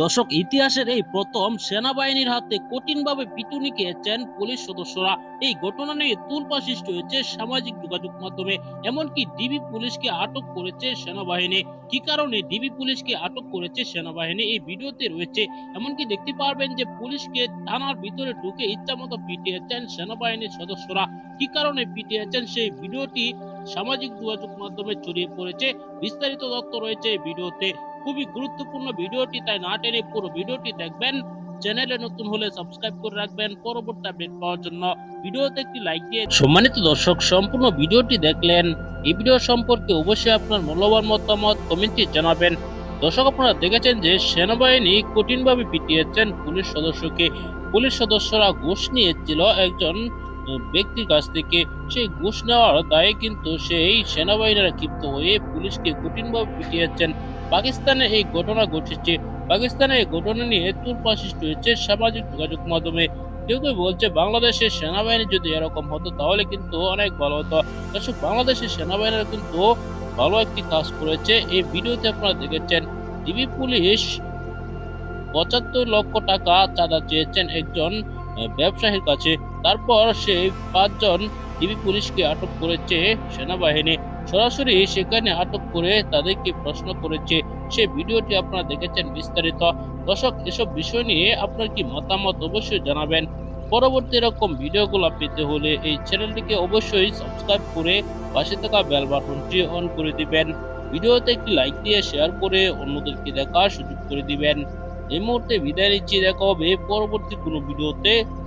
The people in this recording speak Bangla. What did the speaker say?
দর্শক, ইতিহাসের এই প্রথম সেনাবাহিনীর হাতে কঠিনভাবে পিটুনি খেয়েছেন পুলিশ সদস্যরা। এই ঘটনা নিয়ে তুলপা সৃষ্টি হয়েছে সামাজিক যোগাযোগ মাধ্যমে। এমনকি ডিবি পুলিশকে আটক করেছে সেনাবাহিনী। কি কারণে ডিবি পুলিশকে আটক করেছে সেনাবাহিনী? এই ভিডিওতে রয়েছে। এমনকি দেখতে পারবেন যে পুলিশকে থানার ভিতরে ঢুকে ইচ্ছা মতো পিটিয়েছেন সেনাবাহিনীর সদস্যরা। কি কারণে পিটিয়েছেন সেই ভিডিওটি সামাজিক যোগাযোগ মাধ্যমে ছড়িয়ে পড়েছে। বিস্তারিত তথ্য রয়েছে ভিডিওতে। খুবই গুরুত্বপূর্ণ ভিডিওটি, তাই না টেনে পুরো ভিডিওটি দেখবেন। চ্যানেলে নতুন হলে সাবস্ক্রাইব করে রাখবেন পরবর্তী আপডেট পাওয়ার জন্য। ভিডিওতে একটি লাইক দিয়ে সম্মানিত দর্শক, সম্পূর্ণ ভিডিওটি দেখলেন। এই ভিডিও সম্পর্কে অবশ্যই আপনার মূল্যবান মতামত কমেন্টে জানাবেন। দর্শক, আপনারা দেখেছেন যে সেনাবাহিনী কঠিনভাবে পিটিয়েছেন পুলিশ সদস্যকে। পুলিশ সদস্যরা ঘুষ নিয়েছিল একজন ব্যক্তির কাছ থেকে সেই ঘুষ নেওয়ার দায়ে কিন্তু সেই সেনাবাহিনীরা ক্ষিপ্ত হয়ে পুলিশকে কঠিনভাবে পিটিয়েছেন। পাকিস্তানে এই ঘটনা ঘটেছে। পাকিস্তানে এই ঘটনা নিয়ে তুলপা সৃষ্টি হয়েছে সামাজিক যোগাযোগ মাধ্যমে। কেউ কেউ বলছে, বাংলাদেশের সেনাবাহিনী যদি এরকম হতো, তাহলে কিন্তু অনেক ভালো হতো। দর্শক, বাংলাদেশের সেনাবাহিনীরা কিন্তু ভালো একটি কাজ করেছে। এই ভিডিওতে আপনারা দেখেছেন ডিবি পুলিশ পঁচাত্তর লক্ষ টাকা চাঁদা চেয়েছেন একজন ব্যবসায়ীর কাছে। তারপর সেই পাঁচজন ডিবি পুলিশকে আটক করেছে সেনাবাহিনী। সরাসরি সেখানে আটক করে তাদেরকে প্রশ্ন করেছে। সে ভিডিওটি আপনারা দেখেছেন বিস্তারিত। দর্শক, এসব বিষয় নিয়ে আপনার কি মতামত অবশ্যই জানাবেন। পরবর্তী এরকম ভিডিওগুলো পেতে হলে এই চ্যানেলটিকে অবশ্যই সাবস্ক্রাইব করে পাশে থাকা বেল বাটনটি অন করে দিবেন। ভিডিওতে একটি লাইক দিয়ে শেয়ার করে অন্যদেরকে দেখার সুযোগ করে দিবেন। এই মুহূর্তে বিদায় নিচ্ছি। দেখা হবে পরবর্তী কোনো ভিডিওতে।